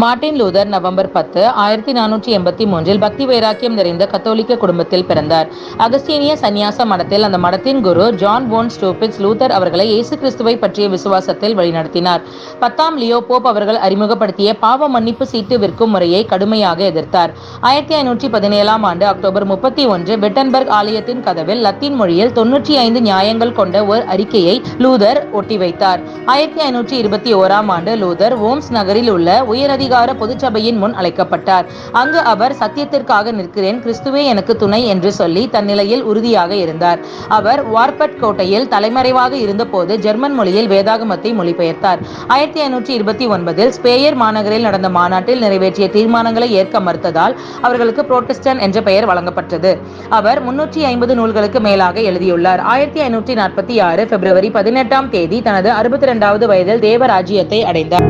Martin Luther November பத்து ஆயிரத்தி நானூற்றி எண்பத்தி மூன்றில் பக்தி வைராக்கியம் நிறைந்த கத்தோலிக்க குடும்பத்தில் பிறந்தார். அகஸ்தீனிய சந்நியாச மடத்தில் அந்த மடத்தின் குரு ஜான் போன் ஸ்டூபிட்ஸ் லூதர் அவர்களை இயேசு கிறிஸ்துவை பற்றிய விசுவாசத்தில் வழிநடத்தினார். பத்தாம் லியோ போப் அவர்கள் அறிமுகப்படுத்திய பாவ மன்னிப்பு சீட்டு விற்கும் முறையை கடுமையாக எதிர்த்தார். ஆயிரத்தி ஐநூற்றி பதினேழாம் ஆண்டு அக்டோபர் முப்பத்தி ஒன்று விட்டன்பர்க் ஆலயத்தின் கதவில் லத்தீன் மொழியில் தொன்னூற்றி ஐந்து நியாயங்கள் கொண்ட ஒரு அறிக்கையை லூதர் ஒட்டி வைத்தார் ஆயிரத்தி ஐநூற்றி இருபத்தி ஓராம் ஆண்டு லூதர் ஓம்ஸ் நகரில் உள்ள உயரதி உயரதிகார பொதுச்சபையின் முன் அழைக்கப்பட்டார். அங்கு அவர் சத்தியத்திற்காக நிற்கிறேன் கிறிஸ்துவே எனக்கு துணை என்று சொல்லி தன் நிலையில் உறுதியாக இருந்தார். அவர் வார்பட் கோட்டையில் தலைமறைவாக இருந்தபோது ஜெர்மன் மொழியில் வேதாகமத்தை மொழிபெயர்த்தார். ஆயிரத்தி ஐநூற்றி இருபத்தி ஒன்பதில் ஸ்பேயர் மாநகரில் நடந்த மாநாட்டில் நிறைவேற்றிய தீர்மானங்களை ஏற்க மறுத்ததால் அவர்களுக்கு புரோட்டஸ்டன் என்ற பெயர் வழங்கப்பட்டது. அவர் முன்னூற்றி ஐம்பது நூல்களுக்கு மேலாக எழுதியுள்ளார். ஆயிரத்தி ஐநூற்றி நாற்பத்தி ஆறு பிப்ரவரி பதினெட்டாம் தேதி தனது அறுபத்தி இரண்டாவது வயதில் தேவராஜ்யத்தை அடைந்தார்.